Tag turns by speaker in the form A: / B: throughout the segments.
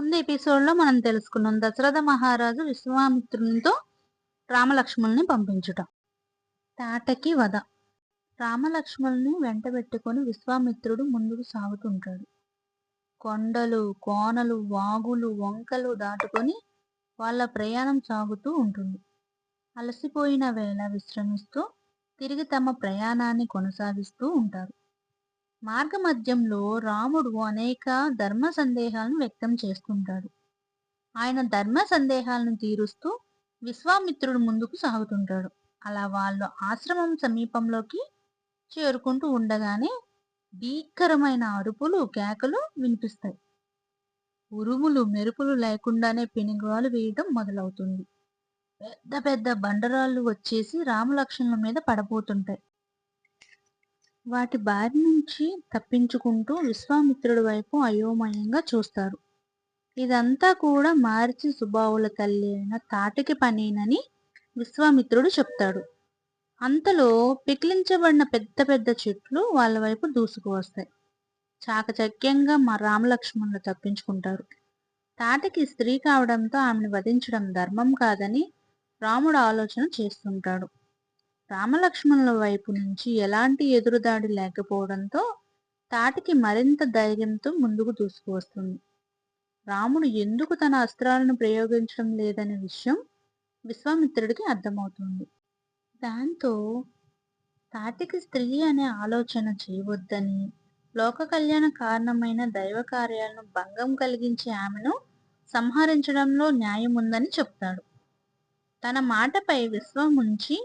A: ముందు ఎపిసోడ్లో మనం తెలుసుకున్నాం దశరథ మహారాజు విశ్వామిత్రునితో రామలక్ష్మణుని పంపించుట. తాటకి వధ. రామలక్ష్మణుని వెంటబెట్టుకొని విశ్వామిత్రుడు ముందుకు సాగుతుంటాడు. కొండలు కోనలు వాగులు వంకలు దాటుకొని వాళ్ళ ప్రయాణం సాగుతూ ఉంటుంది. అలసిపోయిన వేళ విశ్రమిస్తూ తిరిగి తమ ప్రయాణాన్ని కొనసాగిస్తూ ఉంటారు. మార్గమధ్యంలో రాముడు అనేక ధర్మ సందేహాలను వ్యక్తం చేస్తుంటాడు. ఆయన ధర్మ సందేహాలను తీరుస్తూ విశ్వామిత్రుడు ముందుకు సాగుతుంటాడు. అలా వాళ్ళు ఆశ్రమం సమీపంలోకి చేరుకుంటూ ఉండగానే భీకరమైన అరుపులు కేకలు వినిపిస్తాయి. ఉరుములు మెరుపులు లేకుండానే పెనుగాలు వేయడం మొదలవుతుంది. పెద్ద పెద్ద బండరాళ్ళు వచ్చేసి రామలక్ష్మణుల మీద పడబోతుంటాయి. వాటి బారి నుంచి తప్పించుకుంటూ విశ్వామిత్రుడి వైపు అయోమయంగా చూస్తారు. ఇదంతా కూడా మార్చి సుబావుల తల్లి అయిన తాటికి పనేనని విశ్వామిత్రుడు చెప్తాడు. అంతలో పికిలించబడిన పెద్ద పెద్ద చెట్లు వాళ్ళ వైపు దూసుకు వస్తాయి. చాకచక్యంగా మా రామలక్ష్మణులు తప్పించుకుంటారు. తాటికి స్త్రీ కావడంతో ఆమెను వధించడం ధర్మం కాదని రాముడు ఆలోచన చేస్తుంటాడు. రామలక్ష్మణుల వైపు నుంచి ఎలాంటి ఎదురుదాడి లేకపోవడంతో తాటికి మరింత ధైర్యంతో ముందుకు దూసుకువస్తుంది. రాముడు ఎందుకు తన అస్త్రాలను ప్రయోగించడం లేదనే విషయం విశ్వామిత్రుడికి అర్థమవుతుంది. దాంతో తాటికి స్త్రీ అనే ఆలోచన చేయవద్దని లోక కళ్యాణ కారణమైన దైవ కార్యాలను భంగం కలిగించే ఆమెను సంహరించడంలో న్యాయం ఉందని చెప్తాడు. తన మాటపై విశ్వముంచి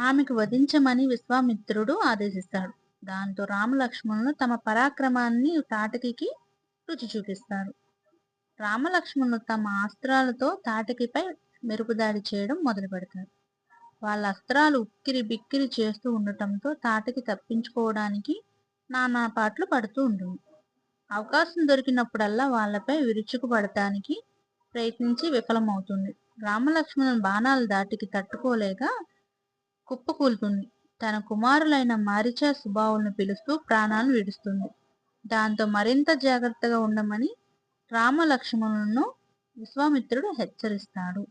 A: ఆమెకు వధించమని విశ్వామిత్రుడు ఆదేశిస్తాడు. దాంతో రామలక్ష్మణులు తమ పరాక్రమాన్ని తాటకికి రుచి చూపిస్తారు. రామలక్ష్మణులు తమ అస్త్రాలతో తాటకిపై మెరుపుదాడి చేయడం మొదలు పెడతారు. వాళ్ళ అస్త్రాలు ఉక్కిరి బిక్కిరి చేస్తూ ఉండటంతో తాటకి తప్పించుకోవడానికి నానా పాటలు పడుతూ ఉంటుంది అవకాశం దొరికినప్పుడల్లా వాళ్ళపై విరుచుకుపడటానికి ప్రయత్నించి విఫలమవుతుంది. రామలక్ష్మణుల బాణాలు దాటికి తట్టుకోలేక కుప్పకూలుతుంది. తన కుమారులైన మారిచ సుబావులను పిలుస్తూ ప్రాణాలు విడుస్తుంది. దాంతో మరింత జాగ్రత్తగా ఉండమని రామలక్ష్మణులను విశ్వామిత్రుడు హెచ్చరిస్తాడు.